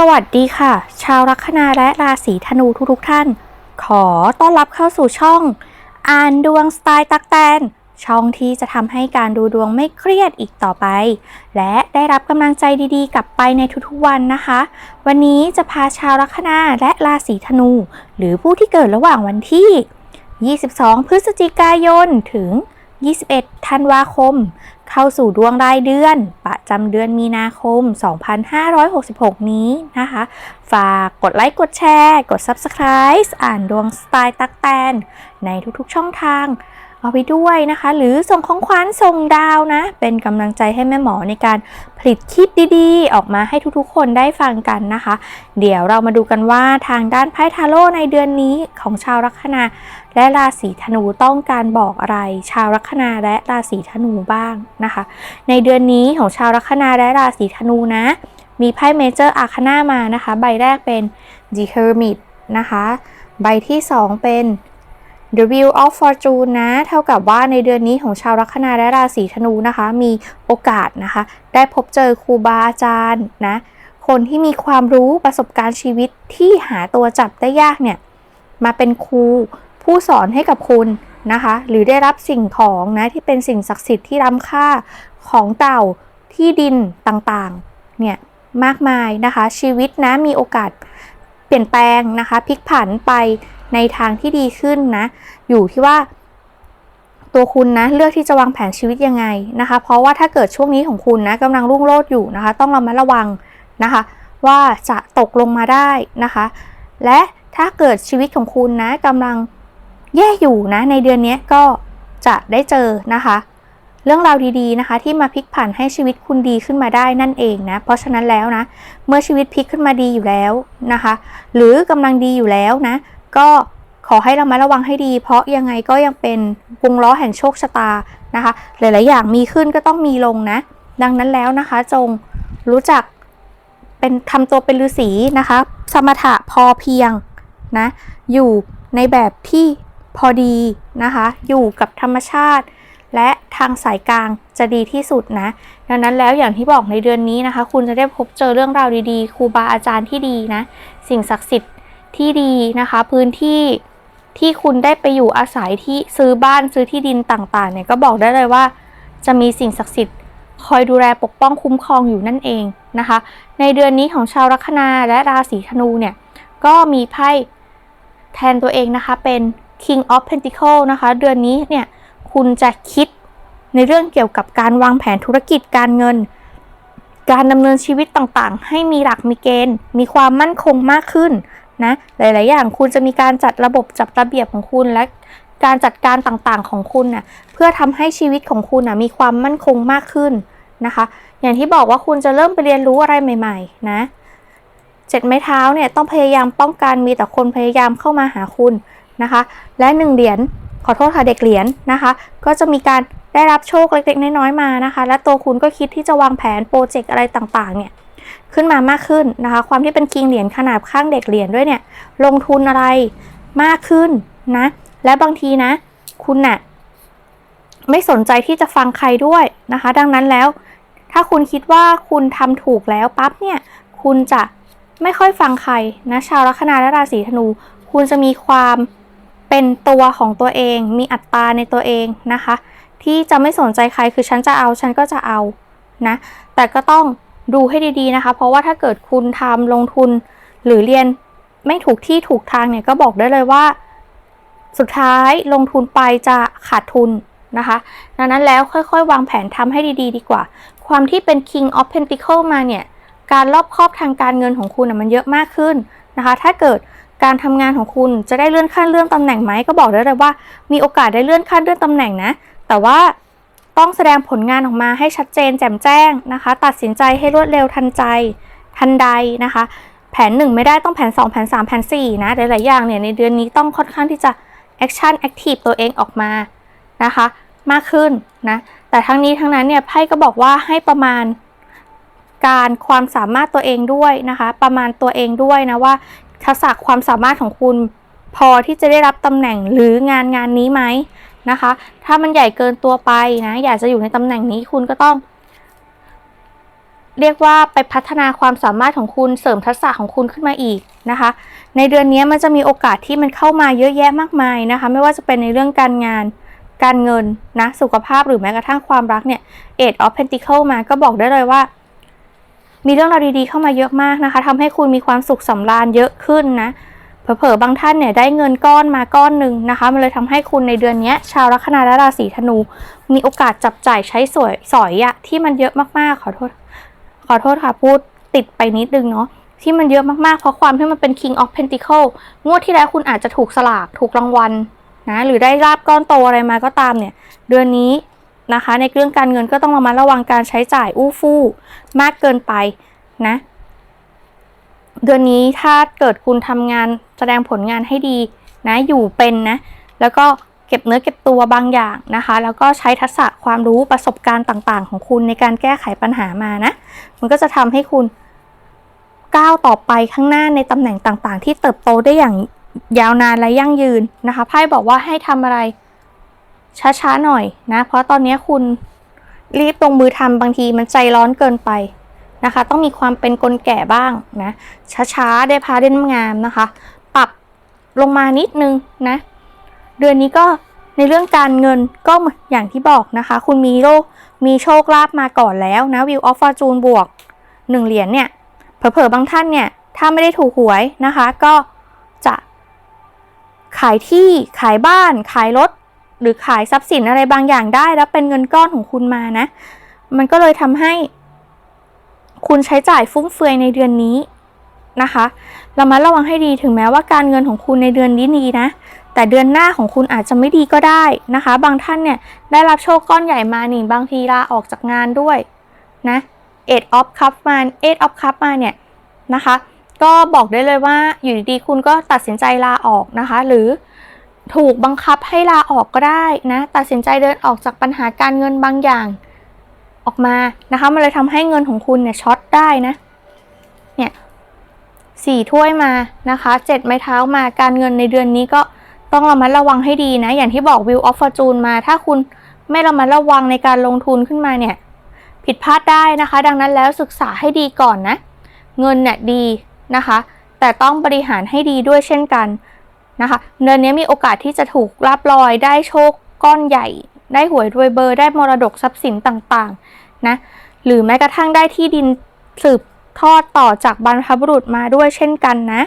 สวัสดีค่ะ ชาวลัคนาและราศีธนูทุกๆท่าน ขอต้อนรับเข้าสู่ช่อง อ่านดวงสไตล์ตักแตน ช่องที่จะทำให้การดูดวงไม่เครียดอีกต่อไป และได้รับกำลังใจดีๆ กลับไปในทุกๆวันนะคะ วันนี้จะพาชาวลัคนาและราศีธนู หรือผู้ที่เกิดระหว่างวันที่ 22 พฤศจิกายนถึง 21 ธันวาคม เข้าสู่ดวงรายเดือน ประจำเดือนมีนาคม 2566 นี้นะคะ ฝากกดไลค์กดแชร์ กด Subscribe อ่านดวงสไตล์ตักแตน ในทุกๆช่องทาง เอาไปด้วยนะคะ หรือส่งของขวัญส่งดาวนะ เป็นกำลังใจให้แม่หมอในการผลิตคลิปดีๆ ออกมาให้ทุกๆ คนได้ฟังกันนะคะ เดี๋ยวเรามาดูกันว่าทางด้านไพ่ทาโร่ในเดือนนี้ของชาวลัคนา และราศีธนูต้องการบอกอะไร ชาวลัคนาและราศีธนูบ้างนะคะ ในเดือนนี้ของชาวลัคนาและราศีธนูนะ มีไพ่เมเจอร์อาคานามานะคะ ใบแรกเป็น The Hermit นะคะ ใบที่ 2 เป็น The Wheel of Fortune นะ เท่ากับว่าในเดือนนี้ของชาวลัคนาและราศีธนูนะคะ มีโอกาสนะคะ ได้พบเจอครูบาอาจารย์นะ คนที่มีความรู้ประสบการณ์ชีวิตที่หาตัวจับได้ยากเนี่ย มาเป็นครูผู้สอนให้กับคุณนะคะ หรือได้รับสิ่งของนะที่เป็นสิ่งศักดิ์สิทธิ์ที่ล้ำค่าของเก่าที่ดินต่างๆ เนี่ยมากมายนะคะ ชีวิตนะมีโอกาสเปลี่ยนแปลงนะคะพลิกผันไป ในทางที่ดีขึ้นนะ อยู่ที่ว่า ตัวคุณนะเลือกที่จะวางแผนชีวิตยังไงนะคะ เพราะว่าถ้าเกิดช่วงนี้ของคุณนะกำลังรุ่งโรจน์อยู่นะคะ ต้องระมัดระวังนะคะ ว่าจะตกลงมาได้นะคะ และถ้าเกิดชีวิตของคุณนะกำลังแย่อยู่นะ ในเดือนนี้ก็จะได้เจอนะคะ เรื่องราวดีๆนะคะ ที่มาพลิกผันให้ชีวิตคุณดีขึ้นมาได้นั่นเองนะ เพราะฉะนั้นแล้วนะ เมื่อชีวิตพลิกขึ้นมาดีอยู่แล้วนะคะ หรือกำลังดีอยู่แล้วนะ ก็ขอให้เรามาระวังให้ดี เพราะยังไงก็ยังเป็นวงล้อแห่งโชคชะตานะคะ หลาย ๆ อย่างมีขึ้นก็ต้องมีลงนะ ดังนั้นแล้วนะคะ จงรู้จักเป็นทำตัวเป็นฤาษีนะคะ สมถะพอเพียงนะ อยู่ในแบบที่พอดีนะคะ อยู่กับธรรมชาติ และทางสายกลางจะดีที่สุดนะ ดังนั้นแล้วอย่างที่บอกในเดือนนี้นะคะ คุณจะได้พบเจอเรื่องราวดี ๆ ครูบาอาจารย์ที่ดีนะ สิ่งศักดิ์สิทธิ์ ที่ดีนะคะ พื้นที่ที่คุณได้ไปอยู่อาศัยที่ซื้อบ้านซื้อที่ดินต่างๆเนี่ยก็บอกได้เลยว่า จะมีสิ่งศักดิ์สิทธิ์คอยดูแลปกป้องคุ้มครองอยู่นั่นเองนะคะ ในเดือนนี้ของชาวลัคนาและราศีธนูเนี่ยก็มีไพ่แทนตัวเองนะคะเป็น King of Pentacle นะคะ เดือนนี้เนี่ยคุณจะคิดในเรื่องเกี่ยวกับการวางแผนธุรกิจการเงิน การดำเนินชีวิตต่างๆ ให้มีหลักมีเกณฑ์ มีความมั่นคงมากขึ้น นะหลาย ๆ อย่างคุณจะมีการจัดระบบจัดระเบียบของคุณและการจัดการต่าง ๆ ของคุณนะ่ะเพื่อทำให้ชีวิตของคุณน่ะมีความมั่นคงมากขึ้นนะคะ อย่างที่บอกว่าคุณจะเริ่มไปเรียนรู้อะไรใหม่ ๆ นะเจ็ดไม้เท้าเนี่ยต้องพยายามป้องกันมีแต่คนพยายามเข้ามาหาคุณนะคะ และหนึ่งเหรียญขอโทษค่ะเด็กเหรียญนะคะ ก็จะมีการได้รับโชคเล็ก ๆ น้อย ๆ มานะคะ และตัวคุณก็คิดที่จะวางแผนโปรเจกต์อะไรต่าง ๆ เนี่ย ขึ้นมามากขึ้นนะคะ ความที่เป็นคิงเหรียญขนาดข้างเด็กเหรียญด้วยเนี่ย ลงทุนอะไรมากขึ้นนะ และบางทีนะ คุณน่ะไม่สนใจที่จะฟังใครด้วยนะคะ ดังนั้นแล้ว ถ้าคุณคิดว่าคุณทำถูกแล้วปั๊บเนี่ย คุณจะไม่ค่อยฟังใครนะชาวลัคนาและราศีธนู คุณจะมีความเป็นตัวของตัวเอง มีอัตตาในตัวเองนะคะ ที่จะไม่สนใจใครคือฉันจะเอาฉันก็จะเอานะ แต่ก็ต้อง ดูให้ดีๆนะคะ เพราะว่าถ้าเกิดคุณทำลงทุนหรือเรียนไม่ถูกที่ถูกทางเนี่ยก็บอกได้เลยว่า สุดท้ายลงทุนไปจะขาดทุนนะคะ ดังนั้นแล้วค่อยๆ วางแผนทำให้ดีๆดีกว่า ความที่เป็น King of Pentacle มาเนี่ย การรอบครอบทางการเงินของคุณมันเยอะมากขึ้นนะคะ ถ้าเกิดการทำงานของคุณจะได้เลื่อนขั้นเลื่อนตำแหน่งไหมก็บอกได้เลยว่า มีโอกาสได้เลื่อนขั้นเลื่อนตำแหน่งนะ แต่ว่า ต้องแสดงผลงานออกมาให้ชัดเจนแจ่มแจ้งนะคะ ตัดสินใจให้รวดเร็วทันใจทันใดนะคะ แผน 1 ไม่ได้ต้องแผน 2 แผน 3 แผน 4 นะ หลาย ๆ อย่างเนี่ย ในเดือนนี้ต้องค่อนข้างที่จะแอคชั่นแอคทีฟตัวเองออกมานะคะ มากขึ้นนะ แต่ทั้งนี้ทั้งนั้นเนี่ยไพ่ก็บอกว่าให้ประมาณการความสามารถตัวเองด้วยนะคะ ประมาณตัวเองด้วยนะว่าทักษะความสามารถของคุณพอที่จะได้รับตำแหน่งหรืองานงานนี้ไหม นะคะ ถ้ามันใหญ่เกินตัวไปนะ อยากจะอยู่ในตำแหน่งนี้คุณก็ต้อง เรียกว่าไปพัฒนาความสามารถของคุณเสริมทักษะของคุณขึ้นมาอีกนะคะ ในเดือนนี้มันจะมีโอกาสที่มันเข้ามาเยอะแยะมากมายนะคะ ไม่ว่าจะเป็นในเรื่องการงานการเงินนะสุขภาพหรือแม้กระทั่งความรักเนี่ย Eight of Pentacle มาก็บอกได้เลยว่า มีเรื่องราวดีๆเข้ามาเยอะมากนะคะทำให้คุณมีความสุขสำราญเยอะขึ้นนะ เผลอๆบางท่านเนี่ยได้เงินก้อนมาก้อนหนึ่งนะคะ มันเลยทำให้คุณในเดือนนี้ชาวลัคนาและราศีธนู มีโอกาสจับจ่ายใช้สวยสอยอะที่มันเยอะมากๆ ขอโทษ ขอโทษค่ะพูดติดไปนิดนึงเนาะที่มันเยอะมากๆ เพราะความที่มันเป็น King of Pentacle งวดที่แล้วคุณอาจจะถูกสลากถูกรางวัลนะหรือได้ราบก้อนโตอะไรมาก็ตามเนี่ย เดือนนี้นะคะ ในเรื่องการเงินก็ต้องระมัดระวังการใช้จ่ายอู้ฟู่มากเกินไปนะ เดือนนี้ถ้าเกิดคุณทำงาน แสดงผลงานให้ดีนะอยู่เป็นนะแล้วก็เก็บเนื้อเก็บตัวบางอย่างนะคะ แล้วก็ใช้ทักษะความรู้ประสบการณ์ต่างๆ ของคุณในการแก้ไขปัญหามานะ มันก็จะทำให้คุณก้าวต่อไปข้างหน้าในตำแหน่งต่างๆ ที่เติบโตได้อย่างยาวนานและยั่งยืนนะคะไพ่บอกว่าให้ทำอะไรช้าๆหน่อยนะ เพราะตอนนี้คุณรีบลงมือทำบางทีมันใจร้อนเกินไปนะคะ ต้องมีความเป็นคนแก่บ้างนะช้าๆได้พาเด่นงามนะคะ ลงมานิดนึงนะ เดือนนี้ก็ในเรื่องการเงินก็อย่างที่บอกนะคะ คุณมีโลกมีโชคลาภมาก่อนแล้วนะวิวออฟฟอร์จูนบวก1เหรียญเนี่ยเผลอๆบางท่านเนี่ยถ้าไม่ได้ถูกหวยนะคะ ก็จะ ขายที่ขายบ้าน ขายรถ หรือขายทรัพย์สินอะไรบางอย่างได้แล้วเป็นเงินก้อนของคุณมานะ มันก็เลยทำให้ คุณใช้จ่ายฟุ่มเฟือยในเดือนนี้นะคะ เรามาระวังให้ดีถึงแม้ว่าการเงินของคุณในเดือนนี้ดีนะ แต่เดือนหน้าของคุณอาจจะไม่ดีก็ได้นะคะ บางท่านเนี่ยได้รับโชคก้อนใหญ่มาหนิบางทีลาออกจากงานด้วยนะ eight of cup มา eight of cup มาเนี่ยนะคะ ก็บอกได้เลยว่าอยู่ดีๆคุณก็ตัดสินใจลาออกนะคะ หรือถูกบังคับให้ลาออกก็ได้นะตัดสินใจเดินออกจากปัญหาการเงินบางอย่างออกมานะคะ มันเลยทำให้เงินของคุณเนี่ยช็อตได้นะ 4 ถ้วยมานะคะ 7 ไม้เท้ามาการเงินในเดือนนี้ก็ต้องระมัดระวังให้ดีนะ อย่างที่บอกวิวออฟฟอร์จูนมา ถ้าคุณไม่ระมัดระวังในการลงทุนขึ้นมาเนี่ย ผิดพลาดได้นะคะ ดังนั้นแล้วศึกษาให้ดีก่อนนะ เงินเนี่ยดีนะคะ แต่ต้องบริหารให้ดีด้วยเช่นกันนะคะเดือนนี้มีโอกาสที่จะถูกลาบลอยได้โชคก้อนใหญ่ ได้หวยรวยเบอร์ได้มรดกทรัพย์สินต่างๆนะหรือแม้กระทั่งได้ที่ดินสืบ ทอดต่อจากบรรพบุรุษมาด้วยเช่นกันนะ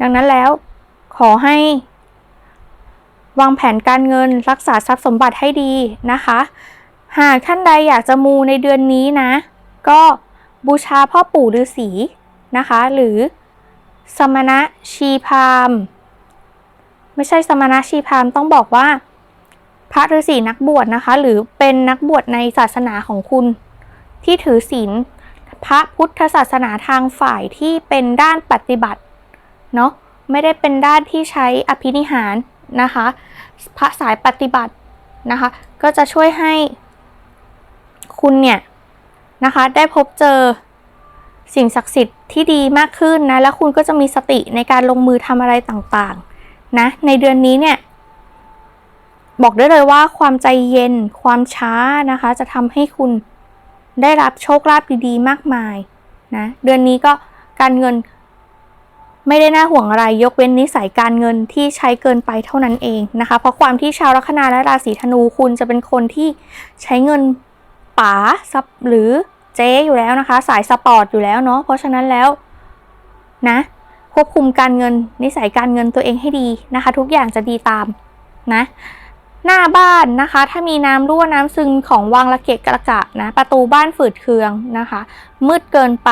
ดังนั้นแล้วขอให้ วางแผนการเงินรักษาทรัพย์สมบัติให้ดีนะคะ หากท่านใดอยากจะมูในเดือนนี้นะ ก็บูชาพ่อปู่ฤาษีนะคะ หรือสมณะชีพามไม่ใช่สมณะชีพามต้องบอกว่า พระฤาษีนักบวชนะคะ หรือเป็นนักบวชในศาสนาของคุณ ที่ถือศีล พระพุทธศาสนาทางฝ่ายที่เป็นด้านปฏิบัติเนาะไม่ได้เป็นด้านที่ใช้อภินิหารนะคะ พระสายปฏิบัตินะคะ ก็จะช่วยให้คุณเนี่ยนะคะได้พบเจอสิ่งศักดิ์สิทธิ์ที่ดีมากขึ้นนะ แล้วคุณก็จะมีสติในการลงมือทำอะไรต่างๆนะในเดือนนี้เนี่ยบอกได้เลยว่าความใจเย็นความช้านะคะ จะทำให้คุณ ได้รับโชคลาภดีๆ มากมายนะเดือนนี้ก็การเงินไม่ได้น่าห่วงอะไรยกเว้นนิสัยการเงินที่ใช้เกินไปเท่านั้นเองนะคะ เพราะความที่ชาวลัคนาและราศีธนูคุณจะเป็นคนที่ใช้เงินป๋าซับหรือเจ๊อยู่แล้วนะคะ สายสปอร์ตอยู่แล้วเนาะเพราะฉะนั้นแล้วนะควบคุมการเงินนิสัยการเงินตัวเองให้ดีนะคะ ทุกอย่างจะดีตามนะ หน้าบ้านนะคะ ถ้ามีน้ำรั่วน้ำซึมของวางระเกะกระกะนะประตูบ้านฝืดเคืองนะคะ มืดเกินไป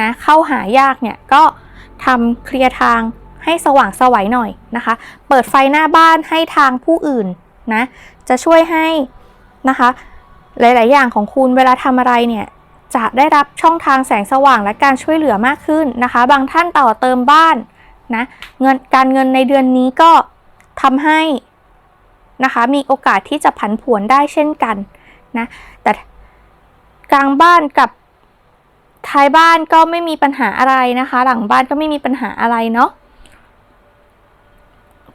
นะเข้าหายากเนี่ยก็ทำเคลียร์ทางให้สว่างสวัยหน่อยนะคะ เปิดไฟหน้าบ้านให้ทางผู้อื่นนะจะช่วยให้นะคะ หลาย ๆ อย่างของคุณเวลาทำอะไรเนี่ยจะได้รับช่องทางแสงสว่างและการช่วยเหลือมากขึ้นนะคะ บางท่านต่อเติมบ้านนะเงินการเงินในเดือนนี้ก็ทำให้ นะคะ มีโอกาสที่จะผันผวนได้เช่นกันนะแต่กลางบ้านกับท้ายบ้านก็ไม่มีปัญหาอะไรนะคะ หลังบ้านก็ไม่มีปัญหาอะไรเนาะ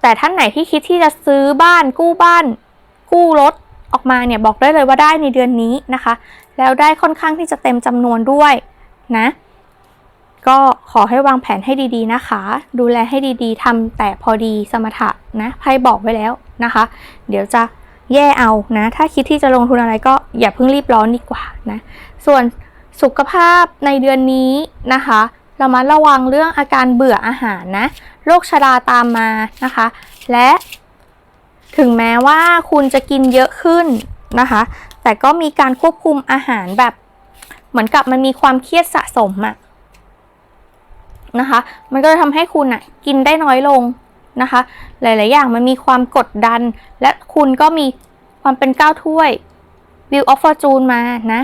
แต่ท่านไหนที่คิดที่จะซื้อบ้านกู้บ้าน กู้รถออกมาเนี่ยบอกได้เลยว่าได้ในเดือนนี้นะคะ แล้วได้ค่อนข้างที่จะเต็มจำนวนด้วยนะ ก็ขอให้วางแผนให้ดีๆนะคะ ดูแลให้ดีๆทำแต่พอดีสมถะนะไพ่บอกไว้แล้วนะคะ เดี๋ยวจะแย่เอานะ ถ้าคิดที่จะลงทุนอะไรก็อย่าเพิ่งรีบร้อนดีกว่านะ ส่วนสุขภาพในเดือนนี้นะคะเรามาระวังเรื่องอาการเบื่ออาหารนะโรคชราตามมานะคะ และถึงแม้ว่าคุณจะกินเยอะขึ้นนะคะ แต่ก็มีการควบคุมอาหารแบบ เหมือนกับมันมีความเครียดสะสมอะ นะคะ มันก็จะทำให้คุณอะกินได้น้อยลงนะคะ หลาย ๆ อย่างมันมีความกดดัน และคุณก็มีความเป็นก้าวถ้วย Wheel of Fortune มานะ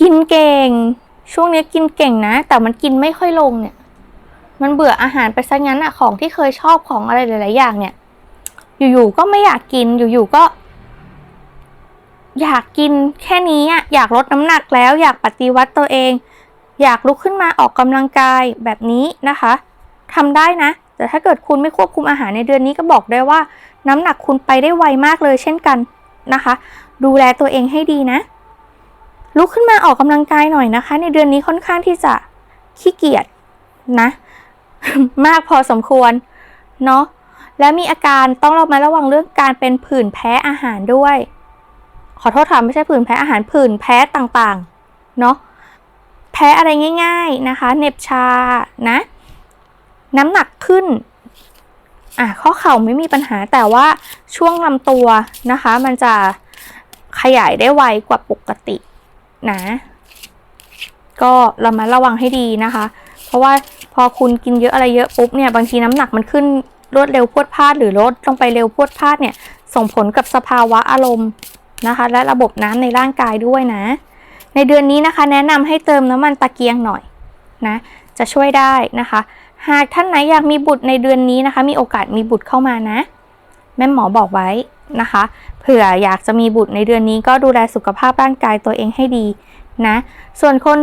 กินเก่ง ช่วงนี้กินเก่งนะ แต่มันกินไม่ค่อยลงเนี่ย มันเบื่ออาหารไปซะงั้นอะของที่เคยชอบของอะไรหลาย ๆ อย่างเนี่ย อยู่ๆก็ไม่อยากกินอยู่ๆก็ อยากกินแค่นี้อะอยากลดน้ำหนักแล้ว อยากปฏิวัติตัวเอง อยากลุกขึ้นมาออกกำลังกายแบบนี้นะคะทำได้นะ แต่ถ้าเกิดคุณไม่ควบคุมอาหารในเดือนนี้ก็บอกได้ว่า น้ำหนักคุณไปได้ไวมากเลยเช่นกันนะคะ ดูแลตัวเองให้ดีนะ ลุกขึ้นมาออกกำลังกายหน่อยนะคะ ในเดือนนี้ค่อนข้างที่จะขี้เกียจนะ มากพอสมควรเนาะและมีอาการต้องเรามาระวังเรื่องการเป็นผื่นแพ้อาหารด้วย ขอโทษค่ะไม่ใช่ผื่นแพ้อาหารผื่นแพ้ต่างๆ เนาะ แพ้อะไรง่าย ๆนะคะเหน็บชานะน้ำหนักขึ้นอะข้อเข่าไม่มีปัญหาแต่ว่าช่วงลำตัวนะคะ มันจะขยายได้ไวกว่าปกตินะ ก็เรามาระวังให้ดีนะคะ เพราะว่าพอคุณกินเยอะอะไรเยอะปุ๊บเนี่ยบางทีน้ำหนักมันขึ้นรวดเร็วพรวดพลาดหรือลดลงไปเร็วพรวดพลาดเนี่ยส่งผลกับสภาวะอารมณ์นะคะ และระบบน้ำในร่างกายด้วยนะ ในเดือนนี้นะคะ แนะนำให้เติมน้ำมันตะเกียงหน่อยนะจะช่วยได้นะคะ หากท่านไหนอยากมีบุตรในเดือนนี้นะคะ มีโอกาสมีบุตรเข้ามานะ แม่หมอบอกไว้นะคะเผื่ออยากจะมีบุตรในเดือนนี้ก็ดูแลสุขภาพร่างกายตัวเองให้ดีนะส่วนคน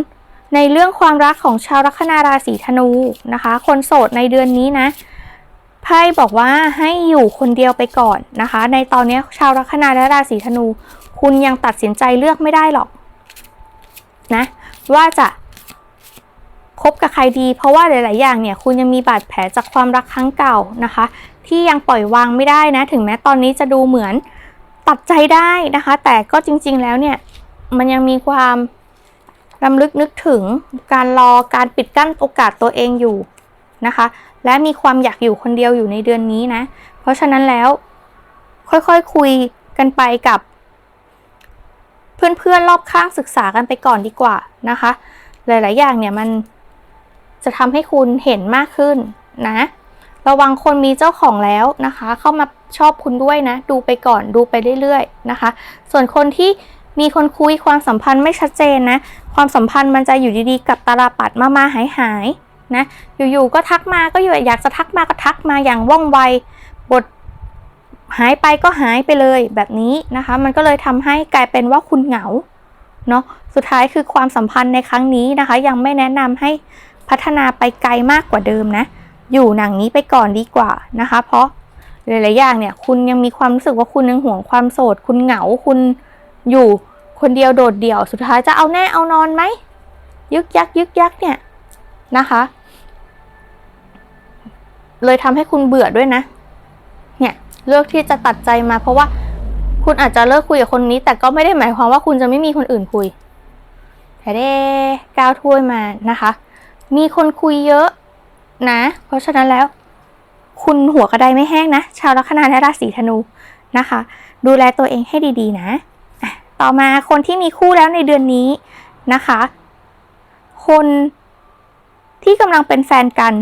ในเรื่องความรักของชาวลัคนาราศีธนูนะคะ คนโสดในเดือนนี้นะไพ่บอกว่าให้อยู่คนเดียวไปก่อนนะคะ ในตอนนี้ชาวลัคนาและราศีธนู คุณยังตัดสินใจเลือกไม่ได้หรอก นะว่าจะคบกับใครดี เพราะว่าหลาย ๆ อย่างเนี่ยคุณยังมีบาดแผลจากความรักครั้งเก่านะคะ ที่ยังปล่อยวางไม่ได้นะ ถึงแม้ตอนนี้จะดูเหมือนตัดใจได้นะคะ แต่ก็จริง ๆ แล้วเนี่ยมันยังมีความรำลึกนึกถึงการรอการปิดกั้นโอกาสตัวเองอยู่นะคะ และมีความอยากอยู่คนเดียวอยู่ในเดือนนี้นะ เพราะฉะนั้นแล้วค่อยๆคคุยกันไปกับ เพื่อนๆรอบข้างศึกษากันไปก่อนดีกว่านะคะ หลายๆ อย่างเนี่ยมันจะทำให้คุณเห็นมากขึ้นนะ ระวังคนมีเจ้าของแล้วนะคะ เข้ามาชอบคุณด้วยนะ ดูไปก่อนดูไปเรื่อยๆนะคะ ส่วนคนที่มีคนคุยความสัมพันธ์ไม่ชัดเจนนะ ความสัมพันธ์มันจะอยู่ดีๆ กับตาลาปัดมามาหายหายๆนะ อยู่ๆก็ทักมาก็อยู่อยากจะทักมาก็ทักมาอย่างว่องไว หายไปก็หายไปเลยแบบนี้นะคะ มันก็เลยทำให้กลายเป็นว่าคุณเหงาเนาะสุดท้ายคือความสัมพันธ์ในครั้งนี้นะคะ ยังไม่แนะนำให้พัฒนาไปไกลมากกว่าเดิมนะ อยู่หนังนี้ไปก่อนดีกว่านะคะ เพราะหลายๆอย่างเนี่ยคุณยังมีความรู้สึกว่าคุณยังห่วงความโสด คุณเหงาคุณอยู่คนเดียวโดดเดี่ยว สุดท้ายจะเอาแน่เอานอนไหมยึกยักยึกยักเนี่ยนะคะ เลยทำให้คุณเบื่อด้วยนะ เลือกที่จะตัดใจมาเพราะว่าคุณอาจจะเลิกคุยกับคนนี้ แต่ก็ไม่ได้หมายความว่าคุณจะไม่มีคนอื่นคุยแต่ได้ก้าวถ้วยมานะคะ มีคนคุยเยอะนะ เพราะฉะนั้นแล้ว คุณหัวกระไดไม่แห้งนะ ชาวลัคนาและราศีธนูนะคะ ดูแลตัวเองให้ดีๆนะ ต่อมาคนที่มีคู่แล้วในเดือนนี้นะคะ คนที่กำลังเป็นแฟนกัน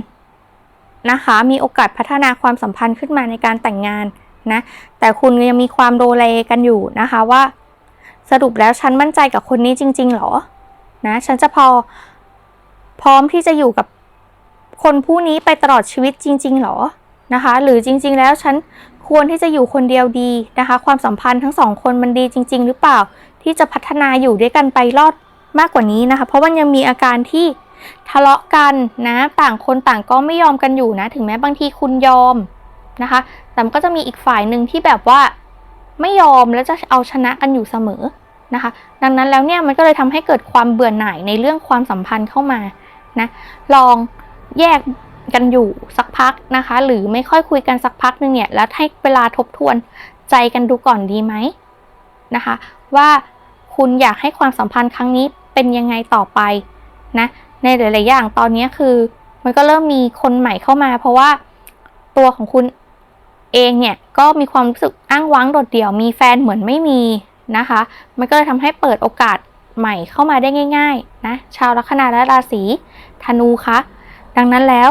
นะคะ มีโอกาสพัฒนาความสัมพันธ์ขึ้นมาในการแต่งงานนะ แต่คุณยังมีความโดเลกันอยู่นะคะว่า สรุปแล้วฉันมั่นใจกับคนนี้จริง ๆ หรอ นะ ฉันจะพอพร้อมที่จะอยู่กับคนผู้นี้ไปตลอดชีวิตจริง ๆ หรอ นะคะ หรือจริง ๆ แล้วฉันควรที่จะอยู่คนเดียวดีนะคะ ความสัมพันธ์ทั้งสองคนมันดีจริง ๆ หรือเปล่า ที่จะพัฒนาอยู่ด้วยกันไปรอดมากกว่านี้นะคะ เพราะมันยังมีอาการที่ ทะเลาะกันนะต่างคนต่างก็ไม่ยอมกันอยู่นะ ถึงแม้บางทีคุณยอมนะคะ แต่มันก็จะมีอีกฝ่ายหนึ่งที่แบบว่าไม่ยอมแล้วจะเอาชนะกันอยู่เสมอนะคะ ดังนั้นแล้วเนี่ยมันก็เลยทำให้เกิดความเบื่อหน่ายในเรื่องความสัมพันธ์เข้ามานะลองแยกกันอยู่สักพักนะคะ หรือไม่ค่อยคุยกันสักพักหนึ่งเนี่ยแล้วให้เวลาทบทวนใจกันดูก่อนดีไหมนะคะ ว่าคุณอยากให้ความสัมพันธ์ครั้งนี้เป็นยังไงต่อไปนะ ในหลาย ๆ อย่างตอนนี้คือ มันก็เริ่มมีคนใหม่เข้ามา เพราะว่าตัวของคุณเองเนี่ยก็มีความรู้สึกอ้างว้างโดดเดี่ยว มีแฟนเหมือนไม่มีนะคะ มันก็เลยทำให้เปิดโอกาสใหม่เข้ามาได้ง่าย ๆ นะ ชาวลัคนาและราศีธนูคะดังนั้นแล้ว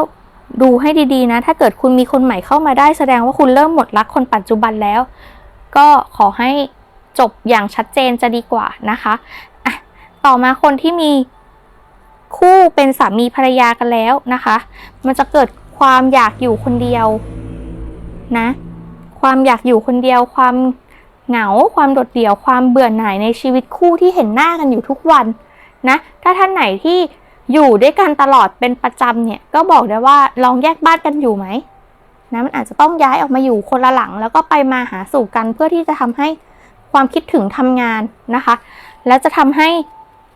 ดูให้ดีๆนะ ถ้าเกิดคุณมีคนใหม่เข้ามาได้แสดงว่าคุณเริ่มหมดรักคนปัจจุบันแล้ว ก็ขอให้จบอย่างชัดเจนจะดีกว่านะคะอะต่อมาคนที่มี คู่เป็นสามีภรรยากันแล้วนะคะ มันจะเกิดความอยากอยู่คนเดียวนะ ความอยากอยู่คนเดียว ความเหงา ความโดดเดี่ยว ความเบื่อหน่ายในชีวิตคู่ที่เห็นหน้ากันอยู่ทุกวันนะ ถ้าท่านไหนที่อยู่ด้วยกันตลอดเป็นประจำเนี่ยก็บอกได้ว่าลองแยกบ้านกันอยู่ไหมนะมันอาจจะต้องย้ายออกมาอยู่คนละหลัง แล้วก็ไปมาหาสู่กันเพื่อที่จะทำให้ความคิดถึงทำงานนะคะ แล้วจะทำให้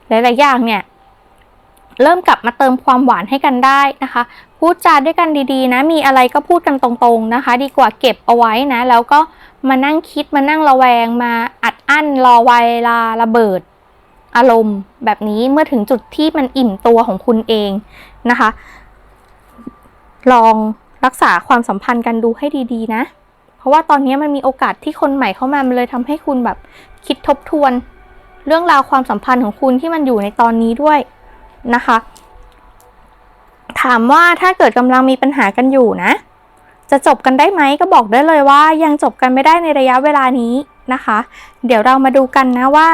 หลาย ๆ อย่างเนี่ย เริ่มกลับมาเติมความหวานให้กันได้นะคะ พูดจาด้วยกันดีๆ นะ มีอะไรก็พูดกันตรงๆนะคะ ดีกว่าเก็บเอาไว้นะ แล้วก็มานั่งคิดมานั่งระแวงมาอัดอั้นรอเวลาระเบิดอารมณ์แบบนี้เมื่อถึงจุดที่มันอิ่มตัวของคุณเองนะคะ ลองรักษาความสัมพันธ์กันดูให้ดีๆ นะ เพราะว่าตอนนี้มันมีโอกาสที่คนใหม่เข้ามามันเลยทำให้คุณแบบคิดทบทวน เรื่องราวความสัมพันธ์ของคุณที่มันอยู่ในตอนนี้ด้วย นะคะ ถามว่าถ้าเกิดกำลังมีปัญหากันอยู่นะ จะจบกันได้ไหมก็บอกได้เลยว่า ยังจบกันไม่ได้ในระยะเวลานี้นะคะ เดี๋ยวเรามาดูกันนะว่า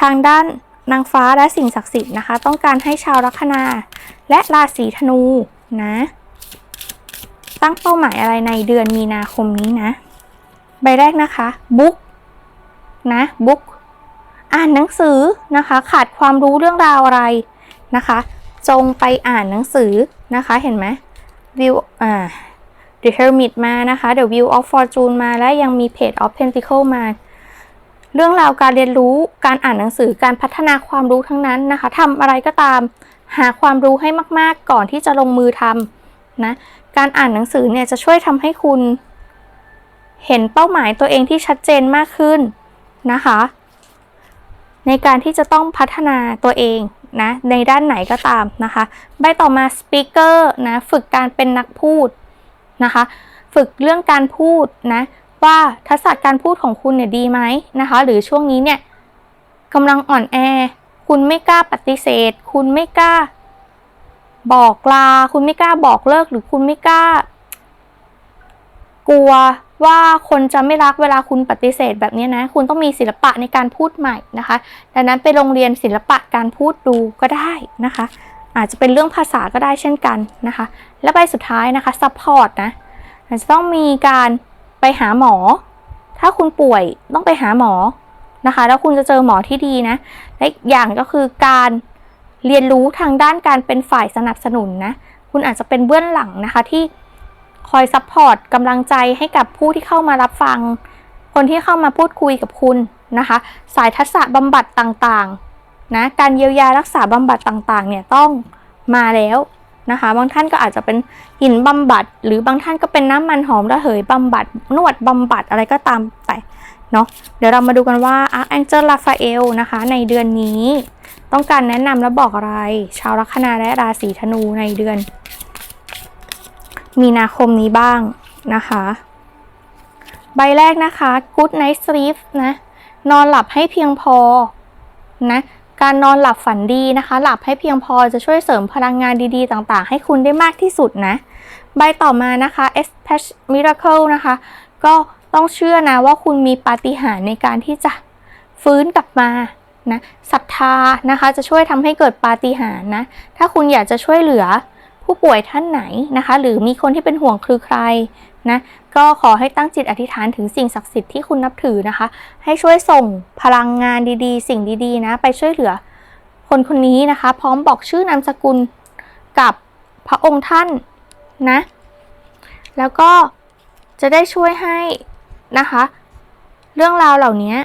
ทางด้านนางฟ้าและสิ่งศักดิ์สิทธิ์นะคะ ต้องการให้ชาวลัคนา และราศีธนูนะ ตั้งเป้าหมายอะไรในเดือนมีนาคมนี้นะ ใบแรกนะคะบุ๊กนะบุ๊กอ่านหนังสือนะคะ ขาดความรู้เรื่องราวอะไร นะคะ จงไปอ่านหนังสือนะคะ เห็นไหมวิวอ่า The Hermit มานะคะ The Wheel of Fortune มาและยังมี Page of Pentacle มา เรื่องราวการเรียนรู้การอ่านหนังสือการพัฒนาความรู้ทั้งนั้นนะคะทำอะไรก็ตามหาความรู้ให้มาก ๆ ก่อนที่จะลงมือทำนะการอ่านหนังสือเนี่ยจะช่วยทำให้คุณ เห็นเป้าหมายตัวเองที่ชัดเจนมากขึ้นนะคะ ในการที่จะต้องพัฒนาตัวเอง นะในด้านไหนก็ตามนะคะใบต่อมา speaker นะฝึกการเป็นนักพูดนะคะฝึกเรื่องการพูดนะว่าทักษะการพูดของคุณเนี่ยดีไหมนะคะหรือช่วงนี้เนี่ยกำลังอ่อนแอ คุณไม่กล้าปฏิเสธ คุณไม่กล้าบอกลา คุณไม่กล้าบอกเลิกหรือคุณไม่กล้ากลัว ว่าคนจะไม่รักเวลาคุณปฏิเสธแบบนี้นะ คุณต้องมีศิลปะในการพูดใหม่นะคะ ดังนั้นไปโรงเรียนศิลปะการพูดดูก็ได้นะคะ อาจจะเป็นเรื่องภาษาก็ได้เช่นกันนะคะ และใบสุดท้ายนะคะ support นะอาจจะต้องมีการไปหาหมอ ถ้าคุณป่วยต้องไปหาหมอนะคะ แล้วคุณจะเจอหมอที่ดีนะ และอย่างก็คือการเรียนรู้ทางด้านการเป็นฝ่ายสนับสนุนนะ คุณอาจจะเป็นเบื้องหลังนะคะที่ คอยซัพพอร์ตกำลังใจให้กับผู้ที่เข้ามารับฟัง คนที่เข้ามาพูดคุยกับคุณนะคะ สายทักษะบำบัดต่างๆนะการเยียวยารักษาบำบัดต่างๆเนี่ยต้องมาแล้วนะคะ บางท่านก็อาจจะเป็นหินบำบัด หรือบางท่านก็เป็นน้ำมันหอมระเหยบำบัด นวดบำบัดอะไรก็ตามแต่เนาะเดี๋ยวเรามาดูกันว่า Archangel Raphael นะคะ ในเดือนนี้ ต้องการแนะนำและบอกอะไร ชาวลัคนาและราศีธนูในเดือน มีนาคมนี้บ้างนะคะ ใบแรกนะคะ Good Night Sleep นะ นอนหลับให้เพียงพอนะ การนอนหลับฝันดีนะคะ หลับให้เพียงพอจะช่วยเสริมพลังงานดีๆ ต่างๆ ให้คุณได้มากที่สุดนะ ใบต่อมานะคะ e s p e c Miracle นะคะ ก็ต้องเชื่อนะว่าคุณมีปาฏิหาริย์ในการที่จะฟื้นกลับมานะศรัทธานะคะ จะช่วยทำให้เกิดปาฏิหาริย์นะ ถ้าคุณอยากจะช่วยเหลือ ผู้ป่วยท่านไหนนะคะ หรือมีคนที่เป็นห่วงคือใครนะก็ขอให้ตั้งจิตอธิษฐานถึงสิ่งศักดิ์สิทธิ์ที่คุณนับถือนะคะ ให้ช่วยส่งพลังงานดีๆ สิ่งดีๆนะไปช่วยเหลือ คนคนนี้นะคะ พร้อมบอกชื่อนามสกุลกับพระองค์ท่านนะแล้วก็จะได้ช่วยให้นะคะ เรื่องราวเหล่านี้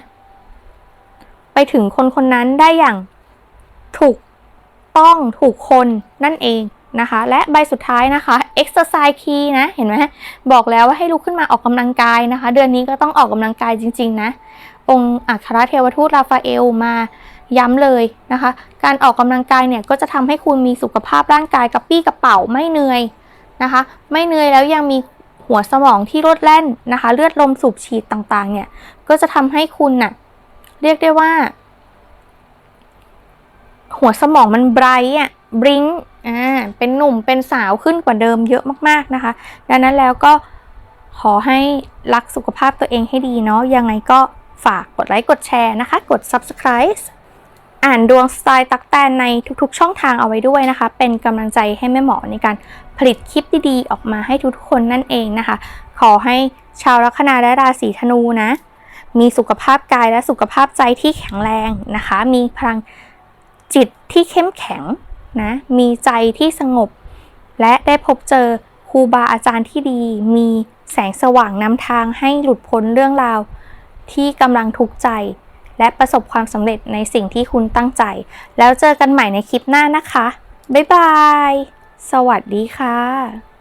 ไปถึงคนคนนั้นได้อย่างถูกต้องถูกคนนั่นเอง นะคะ และใบสุดท้ายนะคะ exercise key นะ เห็นไหมบอกแล้วว่าให้ลุกขึ้นมาออกกำลังกายนะคะ เดือนนี้ก็ต้องออกกำลังกายจริง ๆ นะ องค์อัครเทวทูตราฟาเอลมาย้ำเลยนะคะ การออกกำลังกายเนี่ยก็จะทำให้คุณมีสุขภาพร่างกายกระปี้กระเป๋าไม่เหนื่อยนะคะ ไม่เหนื่อยแล้วยังมีหัวสมองที่รดแล่นนะคะ เลือดลมสูบฉีดต่างๆ เนี่ย ก็จะทำให้คุณน่ะเรียกได้ว่า หัวสมองมันไบรท์อะ บริงอ่าเป็นหนุ่มเป็นสาวขึ้นกว่าเดิมเยอะมากๆนะคะ ดังนั้นแล้วก็ขอให้รักสุขภาพตัวเองให้ดีเนาะยังไงก็ฝากกดไลค์กดแชร์นะคะ กด subscribe อ่านดวงสไตล์ตักแตนในทุกๆ ช่องทางเอาไว้ด้วยนะคะ เป็นกำลังใจให้แม่หมอในการผลิตคลิปดีๆ ออกมาให้ทุกๆคนนั่นเองนะคะ ขอให้ชาวลัคนาและราศีธนูนะ มีสุขภาพกายและสุขภาพใจที่แข็งแรงนะคะ มีพลังจิตที่เข้มแข็ง นะมีใจที่สงบ และได้พบเจอครูบาอาจารย์ที่ดี มีแสงสว่างนำทางให้หลุดพ้นเรื่องราว ที่กำลังทุกข์ใจ และประสบความสำเร็จในสิ่งที่คุณตั้งใจ แล้วเจอกันใหม่ในคลิปหน้านะคะ บ๊ายบาย สวัสดีค่ะ